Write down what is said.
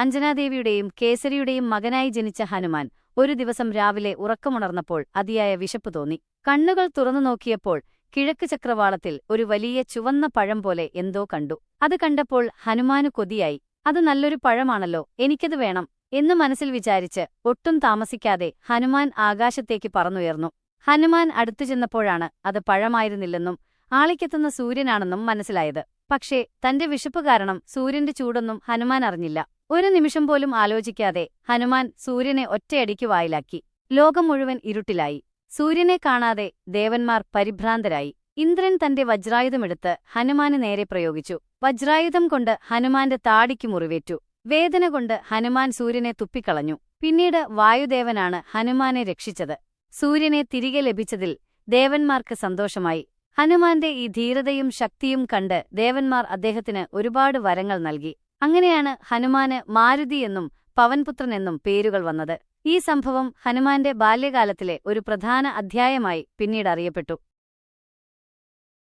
അഞ്ജനാദേവിയുടെയും കേസരിയുടെയും മകനായി ജനിച്ച ഹനുമാൻ ഒരു ദിവസം രാവിലെ ഉറക്കമുണർന്നപ്പോൾ അതിയായ വിശപ്പ് തോന്നി. കണ്ണുകൾ തുറന്നു നോക്കിയപ്പോൾ കിഴക്ക് ചക്രവാളത്തിൽ ഒരു വലിയ ചുവന്ന പഴം പോലെ എന്തോ കണ്ടു. അത് കണ്ടപ്പോൾ ഹനുമാനു കൊതിയായി. അത് നല്ലൊരു പഴമാണല്ലോ എനിക്കത് വേണം എന്ന് മനസ്സിൽ വിചാരിച്ച് ഒട്ടും താമസിക്കാതെ ഹനുമാൻ ആകാശത്തേക്ക് പറന്നുയർന്നു. ഹനുമാൻ അടുത്തു ചെന്നപ്പോഴാണ് അത് പഴമായിരുന്നില്ലെന്നും ആളിക്കെത്തുന്ന സൂര്യനാണെന്നും മനസ്സിലായത്. പക്ഷേ തന്റെ വിശപ്പ് കാരണം സൂര്യന്റെ ചൂടൊന്നും ഹനുമാൻ അറിഞ്ഞില്ല. ഒരു നിമിഷം പോലും ആലോചിക്കാതെ ഹനുമാൻ സൂര്യനെ ഒറ്റയടിക്ക് വായിലാക്കി. ലോകം മുഴുവൻ ഇരുട്ടിലായി. സൂര്യനെ കാണാതെ ദേവന്മാർ പരിഭ്രാന്തരായി. ഇന്ദ്രൻ തന്റെ വജ്രായുധമെടുത്ത് ഹനുമാന് നേരെ പ്രയോഗിച്ചു. വജ്രായുധം കൊണ്ട് ഹനുമാന്റെ താടിക്ക് മുറിവേറ്റു. വേദന കൊണ്ട് ഹനുമാൻ സൂര്യനെ തുപ്പിക്കളഞ്ഞു. പിന്നീട് വായുദേവനാണ് ഹനുമാനെ രക്ഷിച്ചത്. സൂര്യനെ തിരികെ ലഭിച്ചതിൽ ദേവന്മാർക്ക് സന്തോഷമായി. ഹനുമാന്റെ ഈ ധീരതയും ശക്തിയും കണ്ട് ദേവന്മാർ അദ്ദേഹത്തിന് ഒരുപാട് വരങ്ങൾ നൽകി. അങ്ങനെയാണ് ഹനുമാന് മാരുതി എന്നും പവൻപുത്രൻ എന്നും പേരുകൾ വന്നത്. ഈ സംഭവം ഹനുമാന്റെ ബാല്യകാലത്തിലെ ഒരു പ്രധാന അധ്യായമായി പിന്നീട് അറിയപ്പെട്ടു.